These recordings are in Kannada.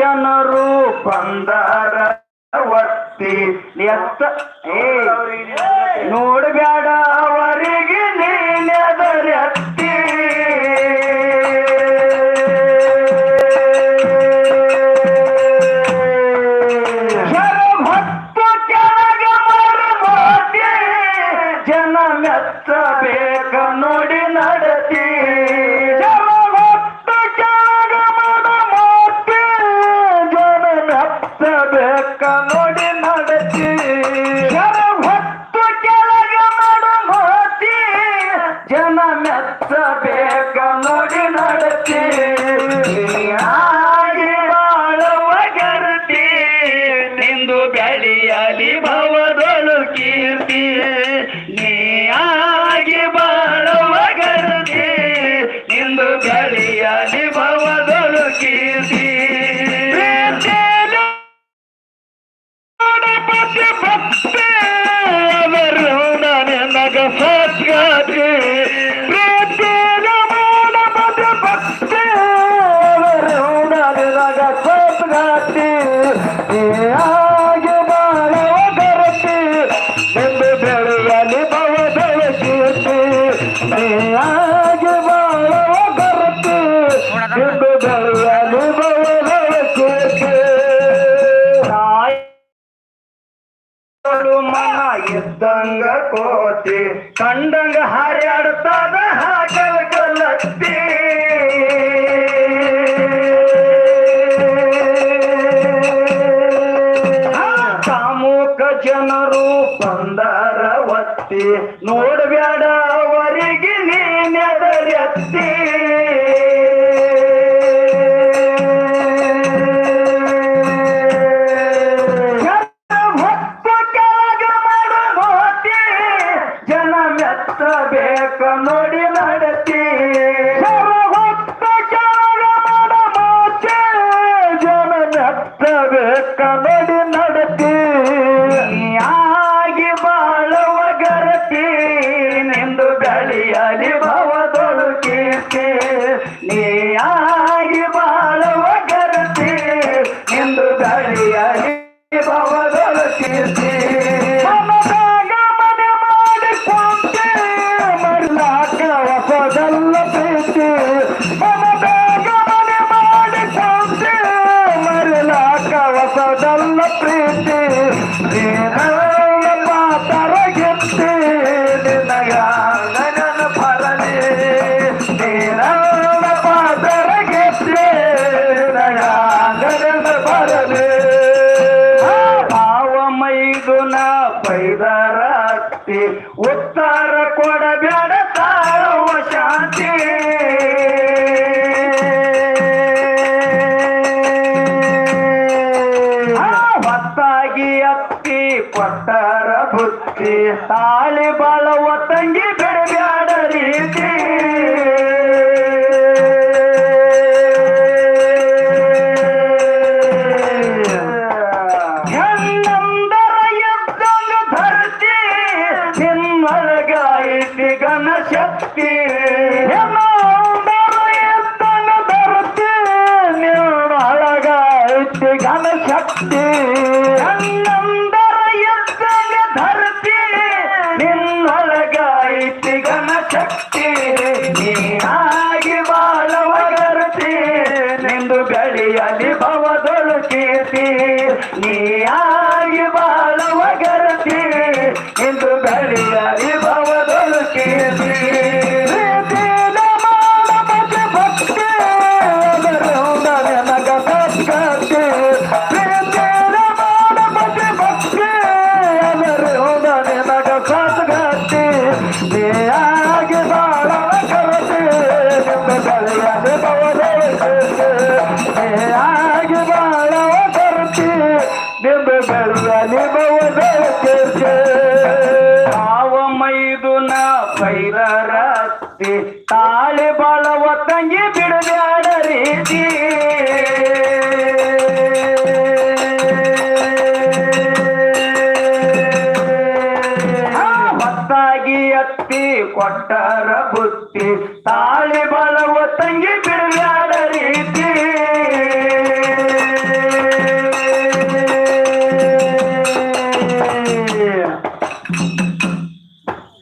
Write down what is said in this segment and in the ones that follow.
ಜನರು ಬಂದರ ಒತ್ತಿ ಎತ್ತ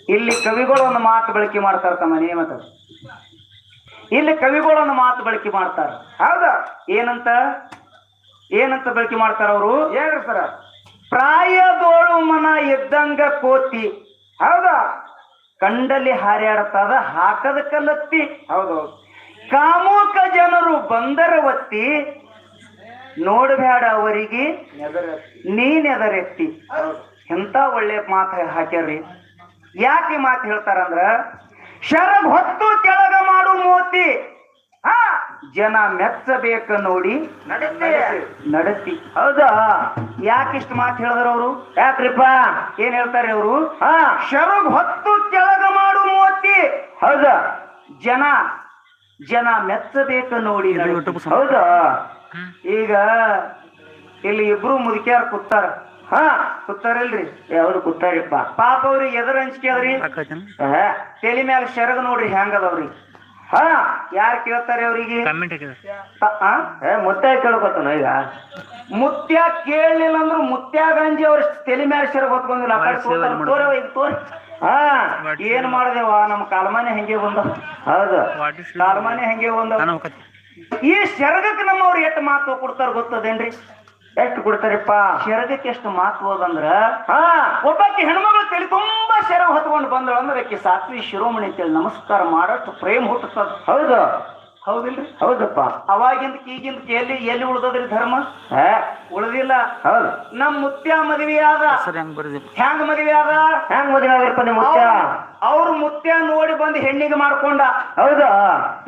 ಇಲ್ಲಿ ಕವಿಗಳನ್ನು ಮಾತು ಬಳಕೆ ಮಾಡ್ತಾರ ತಮ್ಮ ನೇಮತ ಇಲ್ಲಿ ಕವಿಗಳನ್ನು ಮಾತು ಬಳಕೆ ಮಾಡ್ತಾರ. ಹೌದಾ? ಏನಂತ? ಏನಂತ ಬಳಕೆ ಮಾಡ್ತಾರ ಅವರು? ಹೇಳ್ರಿ ಸರ. ಪ್ರಾಯದೋಳು ಮನ ಇದ್ದಂಗ ಕೋತಿ. ಹೌದಾ? ಕಂಡಲ್ಲಿ ಹಾರ್ಯಾಡ್ತದ ಹಾಕದ ಕಲತ್ತಿ ಹೌದೌದು. ಕಾಮುಕ ಜನರು ಬಂದರ ಒತ್ತಿ. ನೋಡಬೇಡ ಅವರಿಗೆ ನೀನೆದರೆತ್ತಿ ಎಂತ ಒಳ್ಳೆ ಮಾತು ಹಾಕ್ಯಾರ್ರಿ. ಯಾಕೆ ಮಾತು ಹೇಳ್ತಾರಂದ್ರ ಶರಗ್ ಹೊತ್ತು ಕೆಳಗ ಮಾಡು ಮೋತಿ. ಹಾ ಜನ ಮೆಚ್ಚಬೇಕ ನೋಡಿ ನಡತಿ. ಹೌದಾ? ಯಾಕೆ ಇಷ್ಟು ಮಾತು ಹೇಳಿದ್ರ ಅವರು? ಯಾಕ್ರಿಪ್ಪ? ಏನ್ ಹೇಳ್ತಾರೆ ಅವರು? ಹಾ. ಶರಗ್ ಹೊತ್ತು ಕೆಳಗ ಮಾಡು ಮೋತಿ. ಹೌದಾ? ಜನ ಜನ ಮೆಚ್ಚಬೇಕ ನೋಡಿ ಹೌದ? ಹೌದಾ ಈಗ ಇಲ್ಲಿ ಇಬ್ರು ಮುದುಕ್ಯಾರ ಕೂತಾರ. ಹಾ ಕೂತಾರಿಲ್ರಿ ಯಾವ್ದು ಕೂತಾರಿಪ್ಪ ಪಾಪ ಅವ್ರಿಗೆ ಎದ್ರ ಹಂಚಿಕೆ ಅದ್ರಿ. ತಲೆ ಮ್ಯಾಲ ಶರಗ ನೋಡ್ರಿ ಹೆಂಗದವ್ರಿ ಹಾ ಯಾರ್ ಕೇಳ್ತಾರೆ ಅವ್ರಿಗೆ? ಮುತ್ಯ ಕೇಳ್ಕೊತಾನ ಈಗ? ಮುತ್ಯ ಕೇಳಲಿಲ್ಲ ಅಂದ್ರು ಮುತ್ಯ ಗಂಜಿ ಅವ್ರ ತೆಲಿ ಮ್ಯಾಲ ಶರಗ ಹೊತ್ಕೊಂಡಿಲ್ಲ ಈಗ ತೋರಿ. ಹಾ ಏನ್ ಮಾಡ್ದೇವ? ನಮ್ ಕಾಲ್ಮಾನೆ ಹೆಂಗೆ ಬಂದ ಹೌದು. ಕಾಲ್ಮಾನೆ ಹೆಂಗೆ ಬಂದ ಈ ಶರಗಕ್ಕೆ ನಮ್ಮವ್ರು ಎಷ್ಟು ಮಹತ್ವ ಕೊಡ್ತಾರ ಗೊತ್ತದೇನ್ರಿ? ಎಷ್ಟು ಕೊಡ್ತಾರಪ್ಪ? ಶರಗಕ್ಕೆ ಎಷ್ಟು ಮಹತ್ವ ಅದಂದ್ರ ಒಬ್ಬಕ್ಕೆ ಹೆಣ್ಮಗಳು ತಲೆ ತುಂಬಾ ಶರ ಹೊತ್ಕೊಂಡು ಬಂದಳು ಅಂದ್ರೆ ಆಕಿ ಸಾತ್ವಿ ಶಿರೋಮಣಿ ಅಂತೇಳಿ ನಮಸ್ಕಾರ ಮಾಡಷ್ಟು ಪ್ರೇಮ ಹುಟ್ಟುತ್ತದ. ಹೌದು. ಹೌದಿಲ್ರಿ? ಹೌದಪ್ಪ. ಅವಾಗಿಂದ ಈಗಿಂದ ಎಲ್ಲಿ ಎಲ್ಲಿ ಉಳ್ದದ್ರಿ ಧರ್ಮ? ಉಳ್ದಿಲ್ಲ. ಹೌದು. ನಮ್ ಮುತ್ಯ ಮದುವೆ ಆದ. ಹೆಂಗ್ ಹ್ಯಾಂಗ ಮದುವೆ ಆದ? ಹ್ಯಾಂಗ ಮದುವೆ ಆಗಿರ್ಪ ನಿಮ್ ಮುತ್ಯ? ಅವ್ರ ಮುತ್ಯ ನೋಡಿ ಬಂದು ಹೆಣ್ಣಿಗೆ ಮಾಡ್ಕೊಂಡ. ಹೌದಾ.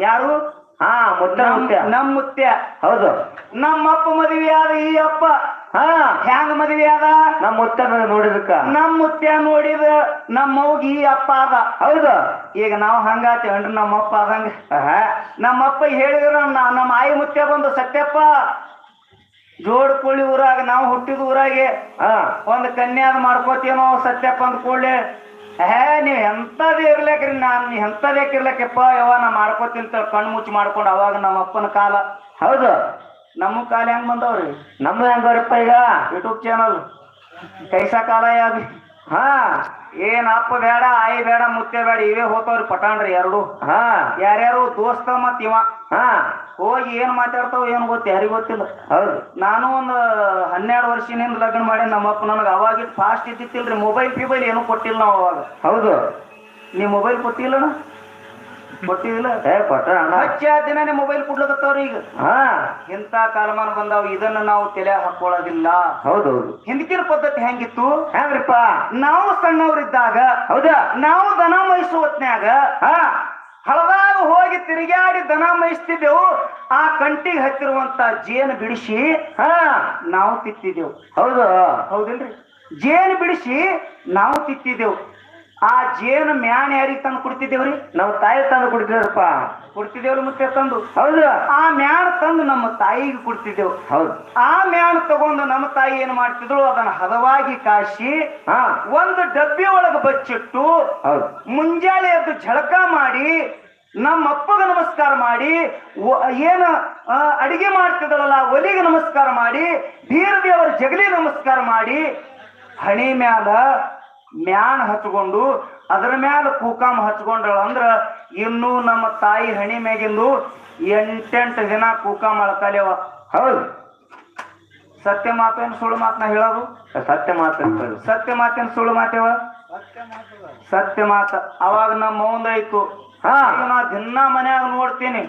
ಯಾರು? ಹಾ ಮುತ್ಯ ಮುತ್ಯ. ನಮ್ ಮುತ್ಯ. ಹೌದು. ನಮ್ಮಪ್ಪ ಮದುವೆ ಆದ ಈ ಅಪ್ಪ. ಹಾ. ಹ್ಯಾಂಗ ಮದುವೆ ಆದ? ನಮ್ಮ ಮುತ್ಯ ನೋಡಿದಕ್ಕ ನಮ್ ಮುತ್ಯ ನೋಡಿದ ನಮ್ಮ ಈ ಅಪ್ಪ ಆದ. ಹೌದು. ಈಗ ನಾವು ಹಂಗಾತೇವನ್ರಿ ನಮ್ಮಪ್ಪ ಆದಂಗ. ನಮ್ಮಪ್ಪ ಹೇಳಿದ್ರ ನಾ- ನಮ್ಮ ಆಯಿ ಮುತ್ಯ ಬಂದು ಸತ್ಯಪ್ಪ ಜೋಡ್ ಕೋಳಿ ಊರಾಗ ನಾವು ಹುಟ್ಟಿದ ಊರಾಗೆ ಒಂದ್ ಕನ್ಯಾದ ಮಾಡ್ಕೋತೀನೋ ಸತ್ಯಪ್ಪ ಅಂದ್ ಕೂಡಲೇ ಹೇ ನೀವ್ ಎಂತದೇ ಇರ್ಲಕ್ರಿ ನಾನು ನೀ ಎಂತದೇ ಇರ್ಲಕ್ಕಪ್ಪ ಯವ್ವ ನಾ ಮಾಡ್ಕೋತೀನಿ ಅಂತ ಕಣ್ಣು ಮುಚ್ಚಿ ಮಾಡ್ಕೊಂಡು ಅವಾಗ ನಮ್ಮ ಅಪ್ಪನ ಕಾಲ. ಹೌದು. ನಮ್ಮ ಕಾಲ ಹೆಂಗ್ ಬಂದವ್ರಿ? ನಮ್ಮ ಹೆಂಗವ್ರಪ್ಪ ಈಗ? ಯೂಟ್ಯೂಬ್ ಚಾನಲ್ ಕೈಸಾ ಕಾಲ ಯಾವ್ದು ಹಾ. ಏನ್ ಅಪ್ಪ ಬೇಡ ಆಯಿ ಬೇಡ ಮುತ್ತೆ ಬೇಡ ಇವೇ ಹೋತವ್ರಿ ಪಟಾಣ್ರಿ ಎರಡು. ಹಾ. ಯಾರ್ಯಾರು ದೋಸ್ತ ಮತ್ ಇವ. ಹಾ. ಹೋಗಿ ಏನ್ ಮಾತಾಡ್ತಾವ ಏನ್ ಗೊತ್ತ ಯಾರಿಗ್ ಗೊತ್ತಿಲ್ಲ. ಹೌದು. ನಾನು ಒಂದು ಹನ್ನೆರಡು ವರ್ಷದಿಂದ ಲಗ್ನ ಮಾಡಿ ನಮ್ಮಪ್ಪ ನನಗೆ ಅವಾಗ ಫಾಸ್ಟ್ ಇದ್ದಿತ್ತಿಲ್ರಿ ಮೊಬೈಲ್ ಪಿಬೈಲ್ ಏನು ಕೊಟ್ಟಿಲ್ಲ ನಾವು ಅವಾಗ. ಹೌದು. ನೀ ಮೊಬೈಲ್ ಕೊಟ್ಟಿಲ್ಲಣ ಕೊಟ್ಟಿಲ್ಲ ಏ ಕೊಟ್ಟ ಹಚ್ಚ ದಿನನೇ ಮೊಬೈಲ್ ಕೊಡ್ಲಕತ್ತವ್ರಿ ಈಗ. ಹಾ. ಇಂಥ ಕಾಲಮಾನ ಬಂದಾವ ಇದನ್ನ ನಾವು ತಲೆ ಹಾಕೊಳ್ಳೋದಿಲ್ಲ ಹೌದೌದು ಹಿಂದಿನ ಪದ್ಧತಿ ಹೆಂಗಿತ್ತು? ಹೆಂಗ್ರಿಪ್ಪ ನಾವು ಸಣ್ಣವರಿದ್ದಾಗ ಹೌದಾ. ನಾವು ದನ ಮೈಸು ಹೊತ್ನ್ಯಾಗ ಹಳದಾಗ ಹೋಗಿ ತಿರುಗಾಡಿ ದನ ಮೈಸ್ತಿದ್ದೆವು ಆ ಕಂಟಿಗೆ ಹತ್ತಿರುವಂತ ಜೇನು ಬಿಡಿಸಿ ಹಾ. ನಾವು ತಿತ್ತಿದ್ದೆವು. ಹೌದು. ಹೌದಿಲ್ರಿ ಜೇನು ಬಿಡಿಸಿ ನಾವು ತಿತ್ತಿದ್ದೆವು. ಆ ಜೇನು ಮ್ಯಾನ್ ಯಾರಿಗೆ ತಂದು ಕುಡ್ತಿದ್ದೇವ್ರಿ ನಾವು ತಾಯಿ ತಂದು ಕುಡ್ತಿದ್ರಪ್ಪ. ಕುಡ್ತಿದ್ದೇವ್ರಿ ಮತ್ತೆ ತಂದು? ಹೌದು. ಆ ಮ್ಯಾನ್ ತಂದು ನಮ್ಮ ತಾಯಿಗೆ ಕುಡ್ತಿದ್ದೇವು. ಹೌದು. ಆ ಮ್ಯಾನ್ ತಗೊಂಡು ನಮ್ಮ ತಾಯಿ ಏನ್ ಮಾಡ್ತಿದ್ರು ಅದನ್ನ ಹದವಾಗಿ ಕಾಶಿ ಒಂದು ಡಬ್ಬಿ ಒಳಗೆ ಬಚ್ಚಿಟ್ಟು ಮುಂಜಾನೆ ಎದ್ದು ಝಳಕ ಮಾಡಿ ನಮ್ಮ ಅಪ್ಪಗೆ ನಮಸ್ಕಾರ ಮಾಡಿ ಏನ ಅಡಿಗೆ ಮಾಡ್ತಿದ್ರಲ್ಲ ಒಲಿಗೆ ನಮಸ್ಕಾರ ಮಾಡಿ ಬೀರದೇವರ ಜಗಲಿ ನಮಸ್ಕಾರ ಮಾಡಿ ಹಣಿ ಮ್ಯಾಲ ಮ್ಯಾನ್ ಹಚ್ಕೊಂಡು ಅದರ ಮ್ಯಾಲ ಕೂಕಾಮ ಹಚ್ಕೊಂಡಳ ಅಂದ್ರ ಇನ್ನು ನಮ್ಮ ತಾಯಿ ಹಣಿ ಮ್ಯಾಗಿಂದು ಎಂಟೆಂಟು ದಿನ ಕೂಕಾಮ ಅಳ್ಕಲೇವ. ಹೌದು. ಸತ್ಯ ಮಾತೇನು ಸುಳ್ಳು ಮಾತನ ಹೇಳೋದು? ಸತ್ಯ ಮಾತು ಸತ್ಯ ಮಾತೇನು ಸುಳ್ಳು ಮಾತೇವ? ಸತ್ಯ ಮಾತ ಅವಾಗ ನಮ್ಮ ಮೌಂದಾಯ್ತು ಹಾ. ನಾ ದಿನ ಮನ್ಯಾಗ ನೋಡ್ತೀನಿ.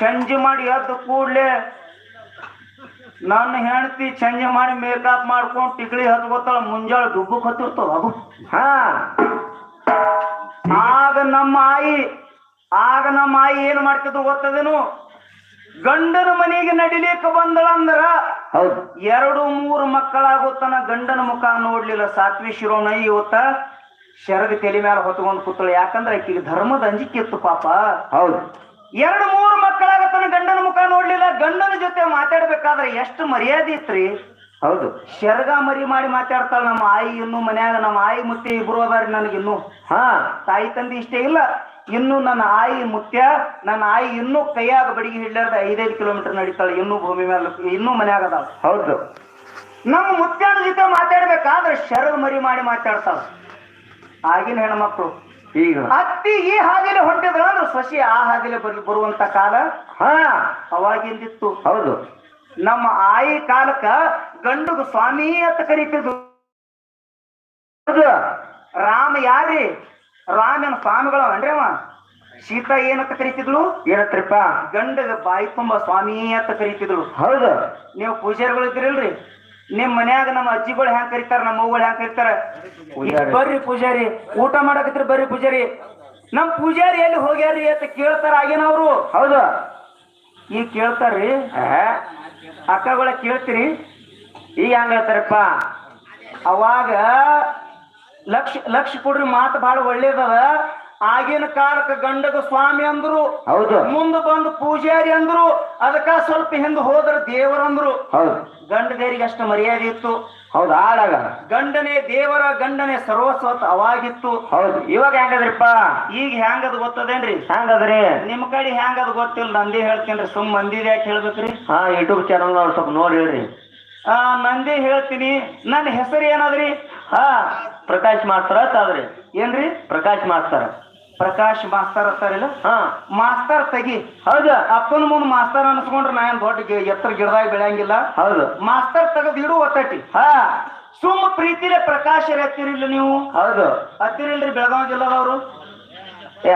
ಸಂಜೆ ಮಾಡಿ ಎದ್ದು ಕೂಡ್ಲೆ ನನ್ನ ಹೆಂಡತಿ ಚಂಜೆ ಮಾಡಿ ಮೇಕಪ್ ಮಾಡ್ಕೊಂಡು ಟಿಕ್ಳಿ ಹತ್ಕೋತಾಳ ಮುಂಜಾಳ ದುಬ್ಬಕ್ ಹತ್ತಿರ್ತಾವ ಅದು. ಹಾ. ಆಗ ನಮ್ಮ ಆಯಿ ಆಗ ನಮ್ಮ ಆಯಿ ಏನ್ ಮಾಡ್ತಿದ್ರು ಗೊತ್ತದೇನು? ಗಂಡನ ಮನೆಗೆ ನಡಿಲಿಕ್ಕ ಬಂದಳಂದ್ರ ಹೌದು. ಎರಡು ಮೂರು ಮಕ್ಕಳಾಗುತ್ತನ ಗಂಡನ ಮುಖ ನೋಡ್ಲಿಲ್ಲ. ಸಾತ್ವಿ ಶಿರೋಣ ಇವತ್ತ ಶರಗ ತಲೆ ಮೇಲೆ ಹೊತ್ಕೊಂಡು ಕೂತಳು. ಯಾಕಂದ್ರೆ ಆಕಿಗೆ ಧರ್ಮದ ಅಂಜಿಕೆ ಇತ್ತು ಪಾಪ. ಹೌದು. ಎರಡು ಮೂರು ಮಕ್ಕಳಾಗ ತನ್ನ ಗಂಡನ ಮುಖ ನೋಡ್ಲಿಲ್ಲ ಗಂಡನ ಜೊತೆ ಮಾತಾಡ್ಬೇಕಾದ್ರೆ ಎಷ್ಟು ಮರ್ಯಾದೆ ಇತ್ರಿ? ಹೌದು. ಶರ್ಗ ಮರಿ ಮಾಡಿ ಮಾತಾಡ್ತಾಳ ನಮ್ಮ ಆಯಿ ಇನ್ನು ಮನ್ಯಾಗ ನಮ್ಮ ಆಯಿ ಮುತ್ತಿ ಇಬ್ರು ಅದಾರಿ ನನಗಿನ್ನು ಇನ್ನು. ಹಾ. ತಾಯಿ ತಂದೆ ಇಷ್ಟೇ ಇಲ್ಲ. ಇನ್ನು ನನ್ನ ಆಯಿ ಮುತ್ಯ ನನ್ನ ಆಯಿ ಇನ್ನೂ ಕೈಯಾಗ ಬಡಿಗೆ ಹಿಡ್ಲಾರ್ದ ಐದೈದು ಕಿಲೋಮೀಟರ್ ನಡೀತಾಳೆ ಇನ್ನೂ ಭೂಮಿ ಮೇಲೆ ಇನ್ನೂ ಮನ್ಯಾಗ ಅದಾವ ಹೌದು. ನಮ್ಮ ಮುತ್ಯನ ಜೊತೆ ಮಾತಾಡ್ಬೇಕಾದ್ರೆ ಶರಗ ಮರಿ ಮಾಡಿ ಮಾತಾಡ್ತಾಳ. ಆಗಿನ ಹೆಣ್ಮಕ್ಳು. ಈಗ? ಅತ್ತಿ ಈ ಹಾದಿಲೆ ಹೊಂಟಿದ್ರ ಅಂದ್ರೆ ಸೊಸಿ ಆ ಹಾದಿಲೆ ಬರ್ ಬರುವಂತ ಕಾಲ? ಹಾ. ಅವಾಗಿಂದಿತ್ತು. ಹೌದು. ನಮ್ಮ ಆಯಿ ಕಾಲಕ್ಕ ಗಂಡುಗ ಸ್ವಾಮಿ ಅಂತ ಕರೀತಿದ್ರು. ರಾಮ ಯಾರಿ ರಾಮನ ಸ್ವಾಮಿಗಳು ಅವ ಸೀತಾ ಏನಂತ ಕರೀತಿದ್ಳು ಏನತ್ರಪ್ಪ? ಗಂಡಗ ಬಾಯಿ ತುಂಬ ಸ್ವಾಮಿ ಅಂತ ಕರೀತಿದ್ಳು ಹೌದು. ನೀವು ಪೂಜಾರಿಗಳು ಇದ್ದೀರಲ್ರಿ? ನಿಮ್ ಮನ್ಯಾಗ ನಮ್ಮ ಅಜ್ಜಿಗಳು ಹ್ಯಾಂಗ್ ಕರೀತಾರ ನಮ್ಮ ಅವ್ಗಳು ಹ್ಯಾಂಗ ಕರೀತಾರ. ಬರ್ರಿ ಪೂಜಾರಿ ಊಟ ಮಾಡಕತ್ರಿ ಬರ್ರಿ ಪೂಜಾರಿ. ನಮ್ ಪೂಜಾರಿ ಎಲ್ಲಿ ಹೋಗ್ಯಾರಿ ಅಂತ ಕೇಳ್ತಾರ ಆಗೇನವ್ರು ಹೌದು. ಈಗ ಕೇಳ್ತಾರ್ರಿ. ಅಕ್ಕಗಳ ಕೇಳ್ತೀರಿ. ಈಗ ಹ್ಯಾಂಗ ಹೇಳ್ತಾರಪ್ಪ. ಅವಾಗ ಲಕ್ಷ ಲಕ್ಷ ಕೊಡ್ರಿ ಮಾತು ಬಹಳ ಒಳ್ಳೇದದ. ಆಗಿನ ಕಾಲಕ್ಕೆ ಗಂಡದ ಸ್ವಾಮಿ ಅಂದ್ರು ಹೌದು. ಮುಂದ ಬಂದು ಪೂಜಾರಿ ಅಂದ್ರು ಅದಕ್ಕ ಸ್ವಲ್ಪ ಹಿಂದೆ ಹೋದ್ರ ದೇವರಂದ್ರು ಹೌದು. ಗಂಡ ದೇರಿಗೆ ಅಷ್ಟು ಮರ್ಯಾದೆ ಇತ್ತು. ಹೌದು ಆಡಾಗ ಗಂಡನೇ ದೇವರ ಗಂಡನೇ ಸರ್ವಸ್ವತ್ ಅವಾಗಿತ್ತು. ಹೌದು. ಇವಾಗ ಹೆಂಗದ್ರಿಪ್ಪ? ಈಗ ಹೆಂಗದ ಗೊತ್ತದೇನ್ರಿ? ಹೆಂಗದ್ರಿ? ನಿಮ್ ಕಡೆ ಹೆಂಗದ ಗೊತ್ತಿಲ್ಲ ನಂದಿ ಹೇಳ್ತೇನ್ರಿ ಸುಮ್ ಮಂದಿದ ಯಾಕೆ ಹೇಳ್ಬೇಕ್ರಿ? ಹಾ ಯೂಟ್ಯೂಬ್ ಚಾನಲ್ ಅವ್ರು ಸ್ವಲ್ಪ ನೋಡಿ ಹೇಳ್ರಿ. ಆ ನಂದಿ ಹೇಳ್ತೀನಿ. ನನ್ನ ಹೆಸರು ಏನಾದ್ರಿ? ಹಾ ಪ್ರಕಾಶ್ ಮಾಸ್ತರ ಆದ್ರಿ. ಏನ್ರಿ? ಪ್ರಕಾಶ್ ಮಾಸ್ತರ್ ಪ್ರಕಾಶ್ ಮಾಸ್ತರ್ ಅತ್ತಾರಿಲ್ಲ ಹಾ. ಮಾಸ್ತರ್ ತೆಗಿ. ಹೌದು. ಅಪ್ಪನ ಮುಂದ್ ಮಾಸ್ತರ್ ಅನ್ಸ್ಕೊಂಡ್ರೆ ನಾ ಏನ್ ದೊಡ್ಡ ಗಿ- ಎತ್ತರ ಗಿಡದಾಗ ಬೆಳೆಯಂಗಿಲ್ಲ. ಹೌದು. ಮಾಸ್ತರ್ ತೆಗೆದು ಇಡು ಒತ್ತಟಿ ಹಾ. ಸುಮ್ಮ ಪ್ರೀತಿಲೆ ಪ್ರಕಾಶ್ ಹತ್ತಿರಿಲ್ಲ ನೀವು? ಹೌದು. ಹತ್ತಿರಿಲ್ರಿ ಬೆಳಗಾವ್ ಜಿಲ್ಲಾದವರು? ಏ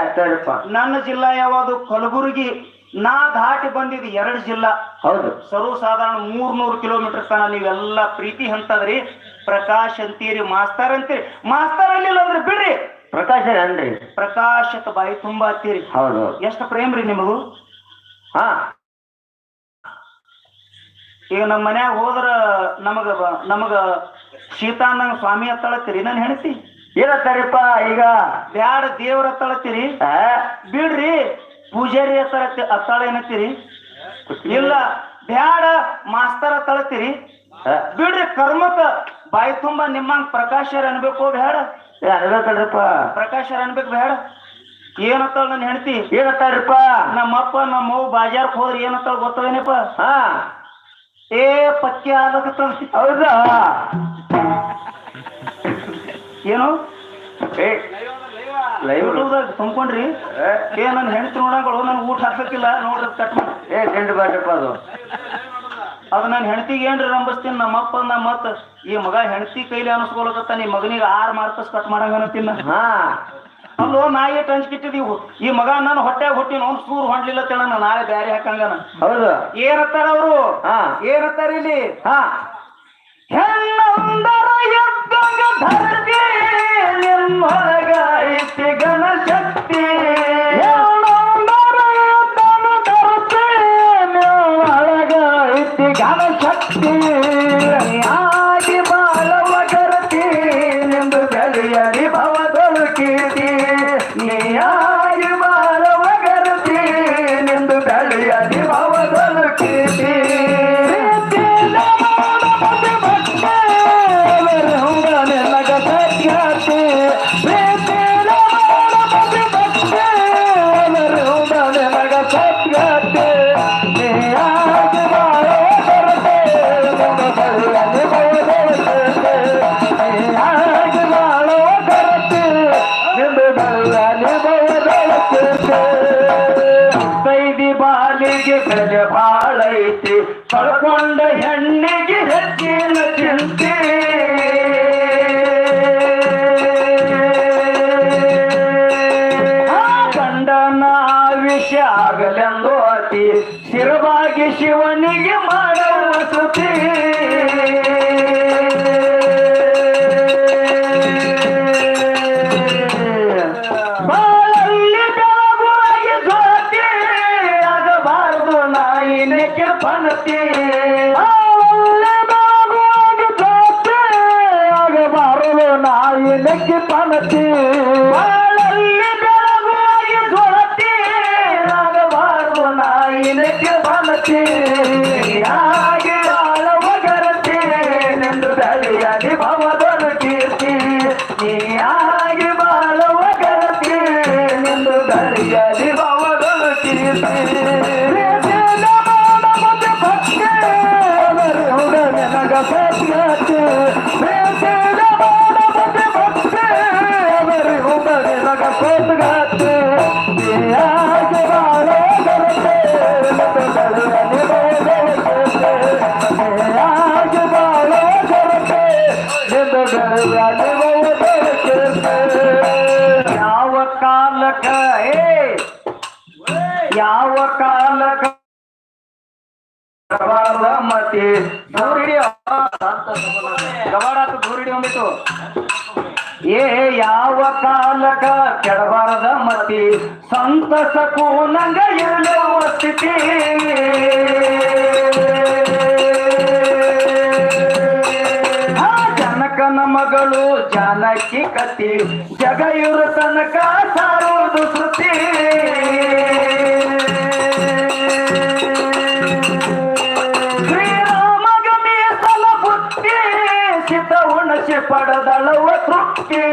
ನನ್ನ ಜಿಲ್ಲಾ ಯಾವುದು? ಕಲಬುರಗಿ ನಾ ದಾಟಿ ಬಂದಿದ್ದು ಎರಡು ಜಿಲ್ಲಾ. ಹೌದು. ಸರ್ವ ಸಾಧಾರಣ ಮೂರ್ ನೂರು ಕಿಲೋಮೀಟರ್ ತನ ನೀವೆಲ್ಲ ಪ್ರೀತಿ ಹಂತದ್ರಿ. ಪ್ರಕಾಶ್ ಅಂತೀರಿ ಮಾಸ್ತರ್ ಅಂತೀರಿ. ಮಾಸ್ತರ್ ಅಲ್ಲಿಲ್ಲ ಅಂದ್ರೆ ಬಿಡ್ರಿ. ಪ್ರಕಾಶ್ ಅನ್ರಿ ಪ್ರಕಾಶಕ ಬಾಯಿ ತುಂಬಾ ಹತ್ತೀರಿ. ಹೌದು. ಎಷ್ಟು ಪ್ರೇಮ್ ರೀ ನಿಮಗೂ? ಹಾ. ಈಗ ನಮ್ಮ ಮನ್ಯಾಗ ಹೋದ್ರ ನಮಗ ನಮಗ ಶೀತಾ ನಂಗ ಸ್ವಾಮಿ ಹತ್ತಳತ್ತೀರಿ ನನ್ ಹೆಣತಿ ಏನತ್ತಾರಿಪ್ಪ ಈಗ? ಬ್ಯಾಡ ದೇವ್ರ ಹತ್ತಳತ್ತೀರಿ. ಬಿಡ್ರಿ ಪೂಜಾರಿ ಹತ್ತಳ ಹತ್ತಾಳ ಏನತ್ತೀರಿ? ಇಲ್ಲ ಬ್ಯಾಡ ಮಾಸ್ತರ್ ಹತ್ತಳತ್ತೀರಿ. ಬಿಡ್ರಿ ಕರ್ಮಕ ಬಾಯಿ ತುಂಬಾ ನಿಮ್ಮಂಗ್ ಪ್ರಕಾಶರ್ ಅನ್ಬೇಕು ಬೇಡ ಏ ಪ್ರಕಾಶ್ ಅನ್ಬೇಕು ಬೇಡ. ಏನತ್ತಾಳ ನನ್ನ ಹೆಂಡತಿ? ಅಪ್ಪ ನಮ್ಮಪ್ಪ ನಮ್ಮವ್ವ ಬಾಜಾರ್ಕ್ ಹೋದ್ರೆ ಏನತ್ತಾಳ ಗೊತ್ತವೇನಪ್ಪ? ಹಾ. ಏ ಪಚ್ಚೆ ಆಲಕತ್ತದ ಹೌದಾ? ಏನು? ಏ ಲೈವ್ ಯೂಟ್ಯೂಬ್ದಾಗ ತುಂಬ್ಕೊಂಡ್ರಿ. ಏ. ನನ್ನ ಹೆಂಡತಿ ನೋಡಂಗಳು ನನ್ಗೆ ಊಟ ಹಾಕ್ಬೇಕಿಲ್ಲ. ನೋಡ್ರಿ ಕಟ್ ಮಾಡಿ. ಏ ಗಂಡು ಬಾಜಪ್ಪ ಅದು. ಅದು ನನ್ನ ಹೆಂಡತಿಗೆ ಏನ್ರಿ ರಂಬಿಸ್ತೀನಿ? ನಮ್ಮಪ್ಪ ನಮ್ಮ ಮತ್ತ ಈ ಮಗ ಹೆಂಡತಿ ಕೈಲಿ ಅನಿಸ್ಕೊಳಕತ್ತ ನೀ ಮಗನಿಗೆ ಆರ್ ಮಾರ್ಕಸ್ ಕಟ್ ಮಾಡಂಗನ ತಿನ್ನ ಹಾ. ಅಲ್ಲೋ ನಾ ಏಟ್ ಇವು ಈ ಮಗ ನಾನು ಹೊಟ್ಟೆಗೆ ಹುಟ್ಟಿನ ಅವ್ನು ಸೂರು ಹೊಂಡ್ಲಿಲ್ಲ ತಿಳ ನಾಳೆ ಬ್ಯಾರೆ ಹಾಕಂಗನ ಹೌದು. ಏನತ್ತಾರ ಅವರು? ಹಾ. ಏನತ್ತಾರ ಇಲ್ಲಿ? ಹಾ. ಹೆಣ್ಣೊಂದರ ಎದ್ದಂಗ ಐತಿ ಗಣಶಕ್ತಿ ಶಿವನಿಗೆ ಮಾಡುವ ಸ್ತುತಿ. ಸಂತಸಕ್ಕೂ ನಂಗ ಎಲ್ಲೋ ಸ್ಥಿತಿ ಜನಕನ ಮಗಳು ಜಾನಕಿ ಕತಿ, ಜಗ ಇವ್ರ ತನಕ ಸಾರೋದು ಶ್ರುತಿ. ಶ್ರೀರಾಮಗ ಸಲ ಬುತ್ತಿ ಉಣಸಿ ಪಡೆದಳವ ತೃಪ್ತಿ.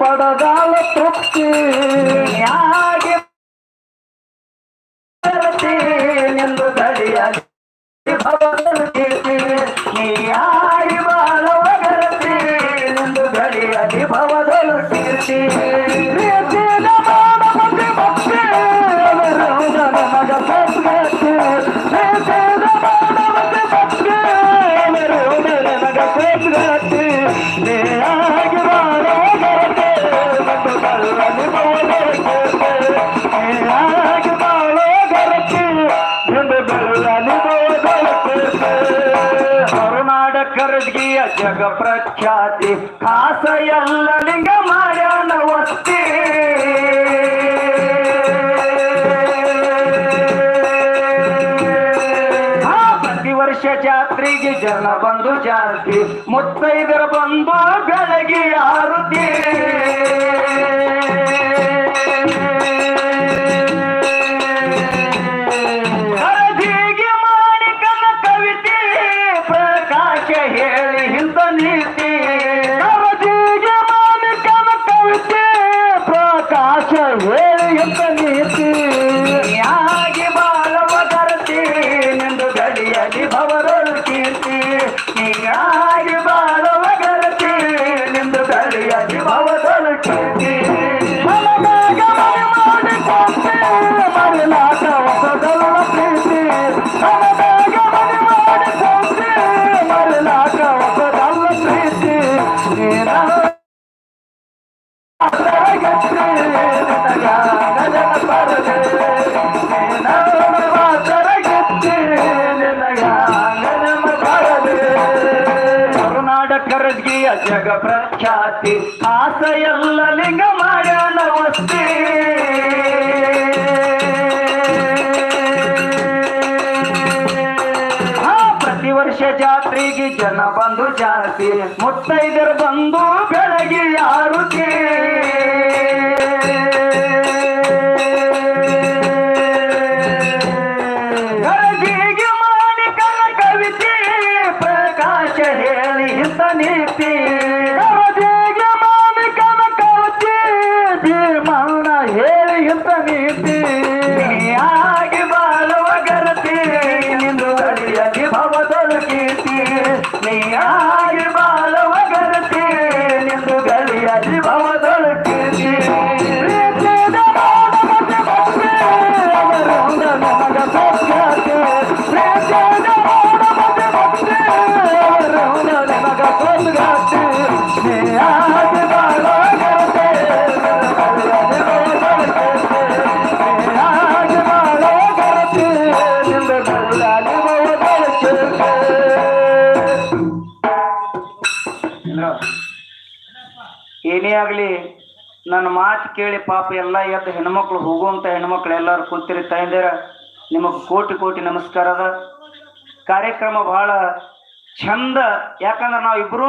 ಉಣಸಿ ಪಡೆದಳ ತೃಪ್ತಿ ಯಾಗೆ ಮುತ್ತೈದರ ಬಂದು ಬೆಳಗಿ ಆರುತಿ ಜಗ ಪ್ರಖ್ಯಾತಿ ಆಸ ಎಲ್ಲ ಲಿಂಗ ಮಾಡ್ಯಾನ ಆ, ಪ್ರತಿ ವರ್ಷ ಜಾತ್ರೆಗೆ ಜನ ಬಂದು ಜಾಸ್ತಿ ಮುತ್ತೈದರು ಬಂದು ಬೆಳಗ್ಗೆ ಮಾತು ಕೇಳಿ ಪಾಪ ಎಲ್ಲ ಎದ್ದು ಹೆಣ್ಮಕ್ಳು ಹೋಗುವಂತ ಹೆಣ್ಮಕ್ಳು ಎಲ್ಲಾರು ಕೂತಿರಿ ತಾಯಂದಿರ ನಿಮಗೆ ಕೋಟಿ ಕೋಟಿ ನಮಸ್ಕಾರ ಅದ. ಕಾರ್ಯಕ್ರಮ ಬಹಳ ಚಂದ ಯಾಕಂದ್ರೆ ನಾವು ಇಬ್ರು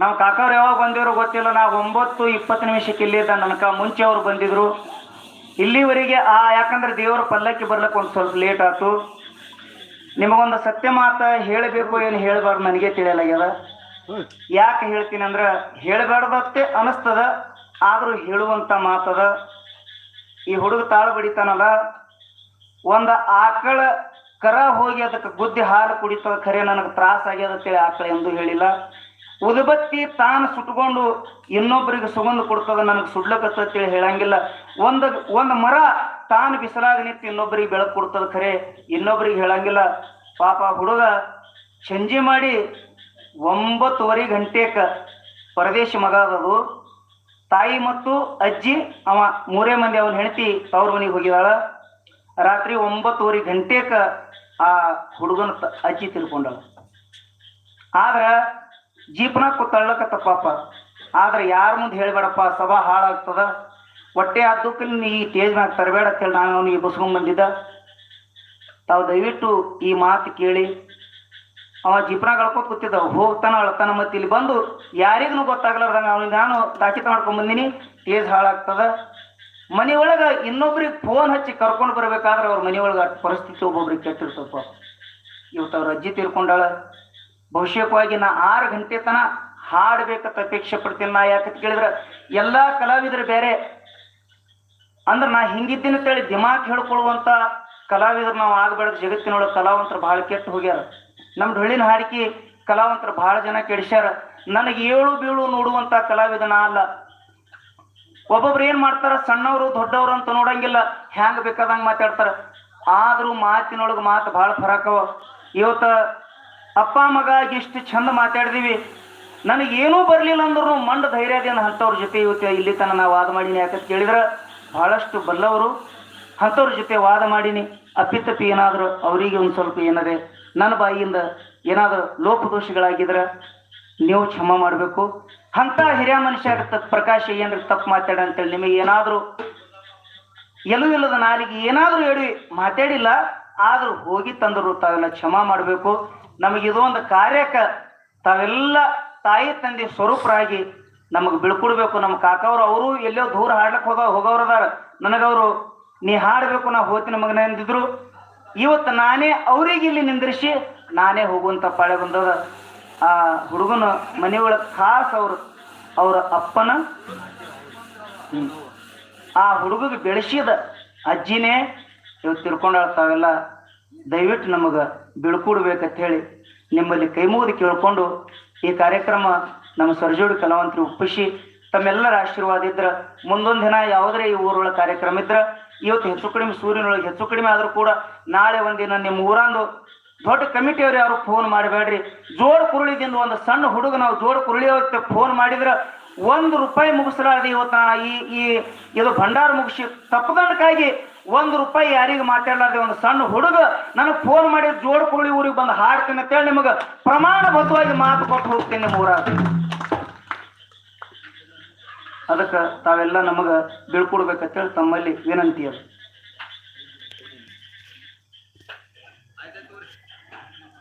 ನಾವು ಕಾಕವ್ರು ಯಾವಾಗ ಬಂದಿರೋ ಗೊತ್ತಿಲ್ಲ ನಾವು ಒಂಬತ್ತು ಇಪ್ಪತ್ತು ನಿಮಿಷಕ್ಕೆ ಇಲ್ಲಿದ್ದ ನನಕ ಮುಂಚೆ ಅವ್ರು ಬಂದಿದ್ರು. ಇಲ್ಲಿವರೆಗೆ, ಆ, ಯಾಕಂದ್ರೆ ದೇವರ ಪಲ್ಲಕ್ಕಿ ಬರ್ಲಿಕ್ಕೆ ಒಂದು ಸ್ವಲ್ಪ ಲೇಟ್ ಆಯ್ತು ನಿಮಗೊಂದು ಸತ್ಯ ಮಾತ ಹೇಳಬೇಕು ಏನು ಹೇಳಬಾರ್ದು ನನಗೆ ತಿಳಿಯಲಾಗ್ಯದ. ಯಾಕೆ ಹೇಳ್ತೀನಿ ಅಂದ್ರೆ ಹೇಳಬಾರ್ದತ್ತೆ ಅನಿಸ್ತದ. ಆದರೂ ಹೇಳುವಂತ ಮಾತದ ಈ ಹುಡುಗ ತಾಳು ಬಡಿತಾನಲ್ಲ ಒಂದ ಆಕಳ ಕರ ಹೋಗಿ ಅದಕ್ಕೆ ಗುದ್ದಿ ಹಾಲು ಕುಡಿತದ ಖರೆ ನನಗೆ ತ್ರಾಸ ಆಗ್ಯದ ಅಂತೇಳಿ ಆಕಳ ಎಂದು ಹೇಳಿಲ್ಲ. ಉದುಬತ್ತಿ ತಾನು ಸುಟ್ಕೊಂಡು ಇನ್ನೊಬ್ಬರಿಗೆ ಸುಗಂಧ ಕೊಡ್ತದ ನನಗೆ ಸುಡ್ಲಕತ್ತೇಳಿ ಹೇಳಂಗಿಲ್ಲ. ಒಂದು ಒಂದು ಮರ ತಾನು ಬಿಸಿಲಾಗ ನಿಂತು ಇನ್ನೊಬ್ಬರಿಗೆ ಬೆಳಕು ಕೊಡ್ತದ ಖರೆ ಇನ್ನೊಬ್ಬರಿಗೆ ಹೇಳಂಗಿಲ್ಲ. ಪಾಪ ಹುಡುಗ ಸಂಜೆ ಮಾಡಿ ಒಂಬತ್ತುವರೆ ಗಂಟೆಕ ಪರದೇಶ ಮಗ ಅದದು ತಾಯಿ ಮತ್ತು ಅಜ್ಜಿ, ಅವ ಮೂರೇ ಮಂದಿ, ಅವನ ಹೆಂಡತಿ ತವ್ರ ಮನೆಗೆ ಹೋಗಿದಾಳ ರಾತ್ರಿ ಒಂಬತ್ತುವರೆ ಗಂಟೆಕ ಆ ಹುಡುಗನ ಅಜ್ಜಿ ತಿಳ್ಕೊಂಡಳ. ಆದ್ರ ಜೀಪನ ಕೂತಳ್ಳಕತ್ತ ಪಾಪ. ಆದ್ರೆ ಯಾರ ಮುಂದೆ ಹೇಳ್ಬೇಡಪ್ಪ, ಸಭಾ ಹಾಳಾಗ್ತದ. ಹೊಟ್ಟೆ ಆ ದುಃಖಲ್ಲಿ ನೀ ಟೇಜ್ ಮ್ಯಾಗ ತರಬೇಡ ಅಂತೇಳಿ ನಾನು ಅವನಿಗೆ ಬಸ್ಕೊಂಡ್ ಬಂದಿದ್ದ. ತಾವು ದಯವಿಟ್ಟು ಈ ಮಾತು ಕೇಳಿ. ಅವ ಜಿಪ್ರಾಗ ಅಳ್ಕೊತ ಕೂತಿದ್ದ ಹೋಗ್ತಾನ, ಅಳ್ತಾನ, ಮತ್ತೆ ಇಲ್ಲಿ ಬಂದು ಯಾರಿಗೂ ಗೊತ್ತಾಗ್ಲಾರ್ದಂಗ ಅವನಿಗೆ ನಾನು ದಾಚಿತ ಮಾಡ್ಕೊಂಡ್ ಬಂದಿನಿ. ಟೇಸ್ ಹಾಳಾಗ್ತದ. ಮನೆಯೊಳಗ ಇನ್ನೊಬ್ರಿಗೆ ಫೋನ್ ಹಚ್ಚಿ ಕರ್ಕೊಂಡು ಬರ್ಬೇಕಾದ್ರೆ ಅವ್ರ ಮನೆಯೊಳಗ ಪರಿಸ್ಥಿತಿ ಒಬ್ಬೊಬ್ರಿಗೆ ಕೆಟ್ಟಿರ್ತಪ್ಪ ಇವತ್ತು ಅವ್ರ ಅಜ್ಜಿ ತೀರ್ಕೊಂಡಾಳ. ಭವಿಷ್ಯಕ್ಕಾಗಿ ನಾ ಆರು ಗಂಟೆ ತನ ಹಾಡ್ಬೇಕಂತ ಅಪೇಕ್ಷೆ ಪಡ್ತೀನಿ. ನಾ ಯಾಕಂತ ಕೇಳಿದ್ರ, ಎಲ್ಲಾ ಕಲಾವಿದರು ಬೇರೆ ಅಂದ್ರೆ ನಾ ಹಿಂಗಿದ್ದೀನಿ ಅಂತೇಳಿ ದಿಮಾಕ್ ಹೇಳ್ಕೊಳ್ಳುವಂತ ಕಲಾವಿದರು ನಾವು ಆಗ್ಬೇಡ ಜಗತ್ತಿನೊಳಗೆ ಕಲಾವಂತರು ಬಹಳ ಕೆಟ್ಟು ಹೋಗ್ಯಾರ. ನಮ್ಮ ಡೊಳ್ಳಿನ ಹಾಡಿಕೆ ಕಲಾವಂತರು ಬಹಳ ಜನ ಕೆಡಿಸ್ಯಾರ ನನಗೆ ಏಳು ಬೀಳು ನೋಡುವಂತ ಕಲಾವಿದನ ಅಲ್ಲ. ಒಬ್ಬೊಬ್ರು ಏನ್ ಮಾಡ್ತಾರ? ಸಣ್ಣವರು, ದೊಡ್ಡವರು ಅಂತ ನೋಡಂಗಿಲ್ಲ. ಹ್ಯಾಂಗ ಬೇಕಾದಂಗ ಮಾತಾಡ್ತಾರ. ಆದ್ರೂ ಮಾತಿನೊಳಗ ಮಾತು ಬಹಳ ಫರಕವ ಇವತ್ತ ಅಪ್ಪ, ಮಗ ಎಷ್ಟು ಚಂದ ಮಾತಾಡಿದೀವಿ. ನನಗೇನೂ ಬರಲಿಲ್ಲ ಅಂದ್ರೂ ಮಂಡ ಧೈರ್ಯದಿಂದ ಅಂಥವ್ರ ಜೊತೆ ಇವತ್ತು ಇಲ್ಲಿ ತನ ನಾ ವಾದ ಮಾಡೀನಿ ಯಾಕಂತ ಕೇಳಿದ್ರ ಬಹಳಷ್ಟು ಬಲ್ಲವರು. ಅಂಥವ್ರ ಜೊತೆ ವಾದ ಮಾಡೀನಿ. ಅಪ್ಪಿತಪ್ಪಿ ಏನಾದ್ರು ಅವರಿಗೆ ಒಂದು ಸ್ವಲ್ಪ ಏನದೆ ನನ್ನ ಬಾಯಿಯಿಂದ ಏನಾದರೂ ಲೋಪದೋಷಗಳಾಗಿದ್ರೆ ನೀವು ಕ್ಷಮ ಮಾಡಬೇಕು. ಅಂತ ಹಿರಿಯ ಮನುಷ್ಯ ಆಗತ್ತ ಪ್ರಕಾಶ ಏನ್ರಿ ತಪ್ಪು ಮಾತಾಡ ಅಂತೇಳಿ ನಿಮಗೆ ಏನಾದರೂ ಎಲ್ಲೂ ಇಲ್ಲದ ನಾಲಿಗೆ ಏನಾದರೂ ಹೇಳಿ ಮಾತಾಡಿಲ್ಲ, ಆದರೂ ಹೋಗಿ ತಂದರು ತಾವೆಲ್ಲ ಕ್ಷಮ ಮಾಡಬೇಕು. ನಮಗೆ ಇದೊಂದು ಕಾರ್ಯಕ್ಕ ತಾವೆಲ್ಲ ತಾಯಿ ತಂದೆ ಸ್ವರೂಪರಾಗಿ ನಮಗೆ ಬಿಳ್ಕೊಡ್ಬೇಕು. ನಮ್ಮ ಕಾಕವ್ರು ಅವರು ಎಲ್ಲೋ ದೂರ ಹಾಡ್ಲಕ್ಕೆ ಹೋದ ಹೋಗೋರದಾರ ನನಗವರು, ನೀ ಹಾಡಬೇಕು, ನಾ ಹೋಗ್ತೀನಿ ಮಗನ ಅಂದಿದ್ರು. ಇವತ್ತು ನಾನೇ ಅವ್ರಿಗೆ ಇಲ್ಲಿ ನಿಂದ್ರಿಸಿ ನಾನೇ ಹೋಗುವಂಥ ಪಾಳೆ ಬಂದದ ಆ ಹುಡುಗನ ಮನೆಯೊಳಗೆ ಖಾಸ್ ಅವರು, ಅವರ ಅಪ್ಪನ. ಆ ಹುಡುಗಗೆ ಬೆಳೆಸಿದ ಅಜ್ಜಿನೇ ಇವತ್ತು ತಿಳ್ಕೊಂಡಾಳ ತಾವೆಲ್ಲ ದಯವಿಟ್ಟು ನಮಗೆ ಬಿಳ್ಕೂಡ್ಬೇಕಂತ ಹೇಳಿ ನಿಮ್ಮಲ್ಲಿ ಕೈ ಮುಗಿದು ಕೇಳ್ಕೊಂಡು ಈ ಕಾರ್ಯಕ್ರಮ ನಮ್ಮ ಸರ್ಜೋಡಿ ಕಲಾವಂತರು ಒಪ್ಪಿಸಿ, ತಮ್ಮೆಲ್ಲರ ಆಶೀರ್ವಾದ ಇದ್ರ ಮುಂದೊಂದು ದಿನ ಯಾವುದೇ ಈ ಊರೊಳಗೆ ಕಾರ್ಯಕ್ರಮ ಇದ್ರ ಇವತ್ತು ಹೆಚ್ಚು ಕಡಿಮೆ ಸೂರ್ಯನೊಳಗೆ ಹೆಚ್ಚು ಕಡಿಮೆ ಆದರೂ ಕೂಡ ನಾಳೆ ಒಂದಿನ ನಿಮ್ಮ ಊರಂದು ದೊಡ್ಡ ಕಮಿಟಿಯವ್ರು ಯಾರು ಫೋನ್ ಮಾಡಬೇಡ್ರಿ. ಜೋಡ್ ಕುರುಳಿದಿಂದ ಒಂದು ಸಣ್ಣ ಹುಡುಗ ನಾವು ಜೋಡ್ ಕುರುಳಿಯವ್ರ ಫೋನ್ ಮಾಡಿದ್ರೆ ಒಂದು ರೂಪಾಯಿ ಮುಗಿಸಲಾರದೆ ಇವತ್ತು ಈ ಈ ಇದು ಭಂಡಾರ ಮುಗಿಸಿ ತಪ್ಪದಂಡಕ್ಕಾಗಿ ಒಂದು ರೂಪಾಯಿ ಯಾರಿಗೆ ಮಾತಾಡಲಾರ್ದೆ ಒಂದು ಸಣ್ಣ ಹುಡುಗ ನನಗೆ ಫೋನ್ ಮಾಡಿ ಜೋಡ್ ಕುರುಳಿ ಊರಿಗೆ ಬಂದು ಹಾಡ್ತೀನಿ ಅಂತೇಳಿ ನಿಮಗೆ ಪ್ರಮಾಣಬದ್ಧವಾಗಿ ಮಾತು ಕೊಟ್ಟು ಹೋಗ್ತೀನಿ ನಿಮ್ಮ ಊರಾಗ. ಅದಕ್ಕೆ ತಾವೆಲ್ಲ ನಮಗೆ ಬೀಳ್ಕೊಡ್ಬೇಕಂತೇಳಿ ತಮ್ಮಲ್ಲಿ ವಿನಂತಿ